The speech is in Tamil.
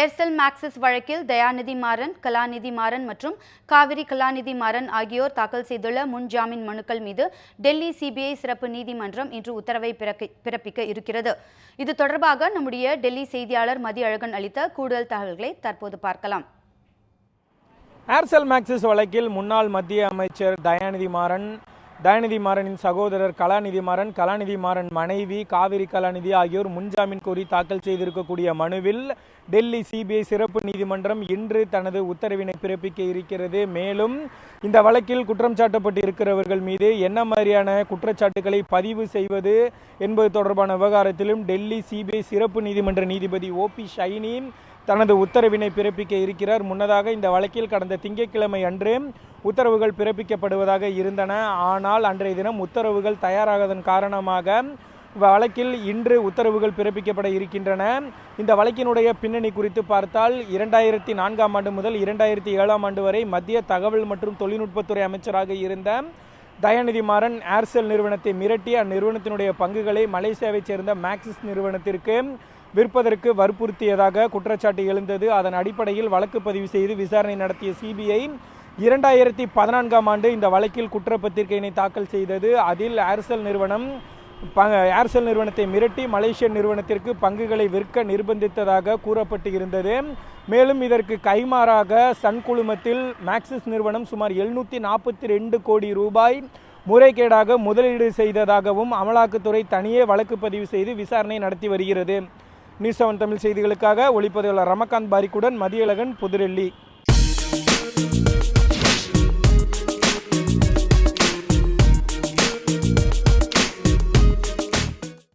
ஏர்செல் மேக்சிஸ் வழக்கில் தயாநிதி மாறன் கலாநிதி மாறன் மற்றும் காவிரி கலாநிதி மாறன் ஆகியோர் தாக்கல் செய்துள்ள முன்ஜாமீன் மனுக்கள் மீது டெல்லி சிபிஐ சிறப்பு நீதிமன்றம் இன்று உத்தரவை பிறப்பிக்க இருக்கிறது. இது தொடர்பாக நம்முடைய டெல்லி செய்தியாளர் மதியழகன் அளித்த கூடுதல் தகவல்களை தற்போது பார்க்கலாம். ஏர்செல் மேக்சிஸ் வழக்கில் முன்னாள் மத்திய அமைச்சர் தயாநிதி மாறன் தயாநிதி மாறனின் சகோதரர் கலாநிதி மாறன் கலாநிதி மாறன் மனைவி காவிரி கலாநிதி ஆகியோர் முன்ஜாமீன் கோரி தாக்கல் செய்திருக்கக்கூடிய மனுவில் டெல்லி சிபிஐ சிறப்பு நீதிமன்றம் இன்று தனது உத்தரவினை பிறப்பிக்க இருக்கிறது. மேலும் இந்த வழக்கில் குற்றம் சாட்டப்பட்டு இருக்கிறவர்கள் மீது என்ன மாதிரியான குற்றச்சாட்டுகளை பதிவு செய்வது என்பது தொடர்பான விவகாரத்திலும் டெல்லி சிபிஐ சிறப்பு நீதிமன்ற நீதிபதி ஓ பி ஷைனி தனது உத்தரவினை பிறப்பிக்க இருக்கிறார். முன்னதாக இந்த வழக்கில் கடந்த திங்கட்கிழமை அன்று உத்தரவுகள் பிறப்பிக்கப்படுவதாக இருந்தன. ஆனால் அன்றைய தினம் உத்தரவுகள் தயாராகதன் காரணமாக வழக்கில் இன்று உத்தரவுகள் பிறப்பிக்கப்பட இருக்கின்றன. இந்த வழக்கினுடைய பின்னணி குறித்து பார்த்தால் இரண்டாயிரத்தி நான்காம் ஆண்டு முதல் இரண்டாயிரத்தி ஏழாம் ஆண்டு வரை மத்திய தகவல் மற்றும் தொழில்நுட்பத்துறை அமைச்சராக இருந்த தயாநிதி மாறன் ஏர்செல் நிறுவனத்தை மிரட்டி அந்நிறுவனத்தினுடைய பங்குகளை மலேசியாவைச் சேர்ந்த மேக்சிஸ் நிறுவனத்திற்கு விற்பதற்கு வற்புறுத்தியதாக குற்றச்சாட்டு எழுந்தது. அதன் அடிப்படையில் வழக்கு பதிவு செய்து விசாரணை நடத்திய சிபிஐ இரண்டாயிரத்தி பதினான்காம் ஆண்டு இந்த வழக்கில் குற்றப்பத்திரிகையினை தாக்கல் செய்தது. அதில் ஏர்செல் நிறுவனம் ப- ஏர்செல் நிறுவனத்தை மிரட்டி மலேசிய நிறுவனத்திற்கு பங்குகளை விற்க நிர்பந்தித்ததாக கூறப்பட்டு இருந்தது மேலும் இதற்கு கைமாறாக சன் குழுமத்தில் மேக்சிஸ் நிறுவனம் சுமார் எழுநூற்றி நாற்பத்தி ரெண்டு கோடி ரூபாய் முறைகேடாக முதலீடு செய்ததாகவும் அமலாக்கத்துறை தனியே வழக்கு பதிவு செய்து விசாரணை நடத்தி வருகிறது. நியூஸ் செவன் தமிழ் செய்திகளுக்காக ஒளிப்பதிவாளர் ரமகாந்த் பாரிக்குடன் மதியழகன் புதுடெல்லி.